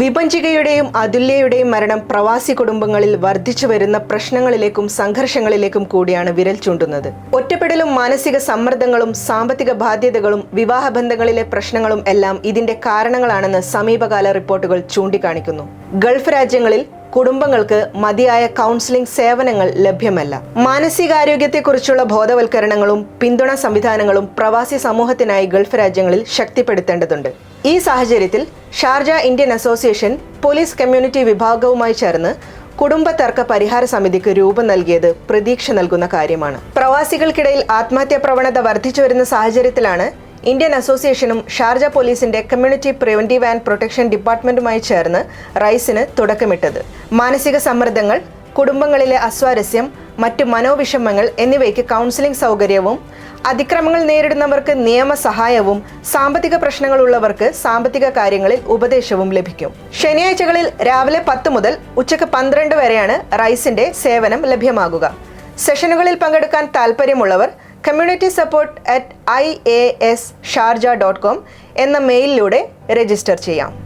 വിഭജികയുടെയും അതുല്യയുടെയും മരണം പ്രവാസി കുടുംബങ്ങളിൽ വർദ്ധിച്ചു വരുന്ന പ്രശ്നങ്ങളിലേക്കും സംഘർഷങ്ങളിലേക്കും കൂടിയാണ് വിരൽ ചൂണ്ടുന്നത്. ഒറ്റപ്പെടലും മാനസിക സമ്മർദ്ദങ്ങളും സാമ്പത്തിക ബാധ്യതകളും വിവാഹബന്ധങ്ങളിലെ പ്രശ്നങ്ങളും എല്ലാം ഇതിന്റെ കാരണങ്ങളാണെന്ന് സമീപകാല റിപ്പോർട്ടുകൾ ചൂണ്ടിക്കാണിക്കുന്നു. ഗൾഫ് രാജ്യങ്ങളിൽ കുടുംബങ്ങൾക്ക് മതിയായ കൗൺസിലിംഗ് സേവനങ്ങൾ ലഭ്യമല്ല. മാനസികാരോഗ്യത്തെക്കുറിച്ചുള്ള ബോധവൽക്കരണങ്ങളും പിന്തുണ സംവിധാനങ്ങളും പ്രവാസി സമൂഹത്തിനായി ഗൾഫ് രാജ്യങ്ങളിൽ ശക്തിപ്പെടുത്തേണ്ടതുണ്ട്. ഈ സാഹചര്യത്തിൽ Sharjah Indian association police community വിഭാഗവുമായി ചേർന്ന് കുടുംബ തർക്ക പരിഹാര സമിതിക്ക് രൂപം നൽകിയത് പ്രതീക്ഷ നൽകുന്ന കാര്യമാണ്. പ്രവാസികൾക്കിടയിൽ ആത്മഹത്യാ പ്രവണത വർദ്ധിച്ചു വരുന്ന സാഹചര്യത്തിലാണ് ഇന്ത്യൻ അസോസിയേഷനും ഷാർജ പോലീസിന്റെ കമ്മ്യൂണിറ്റി പ്രിവന്റീവ് ആൻഡ് പ്രൊട്ടക്ഷൻ ഡിപ്പാർട്ട്മെന്റുമായി ചേർന്ന് റൈസിന് തുടക്കമിട്ടത്. മാനസിക സമ്മർദ്ദങ്ങൾ കുടുംബങ്ങളിലെ അസ്വാരസ്യം മറ്റു മനോവിഷമങ്ങൾ എന്നിവയ്ക്ക് കൗൺസിലിംഗ് സൗകര്യവും അതിക്രമങ്ങൾ നേരിടുന്നവർക്ക് നിയമസഹായവും സാമ്പത്തിക പ്രശ്നങ്ങളുള്ളവർക്ക് സാമ്പത്തിക കാര്യങ്ങളിൽ ഉപദേശവും ലഭിക്കും. ശനിയാഴ്ചകളിൽ രാവിലെ പത്ത് മുതൽ ഉച്ചയ്ക്ക് പന്ത്രണ്ട് വരെയാണ് റൈസിന്റെ സേവനം ലഭ്യമാകുക. സെഷനുകളിൽ പങ്കെടുക്കാൻ താൽപ്പര്യമുള്ളവർ community support at I A S Sharjah dot com എന്ന മെയിലിലൂടെ രജിസ്റ്റർ ചെയ്യാം.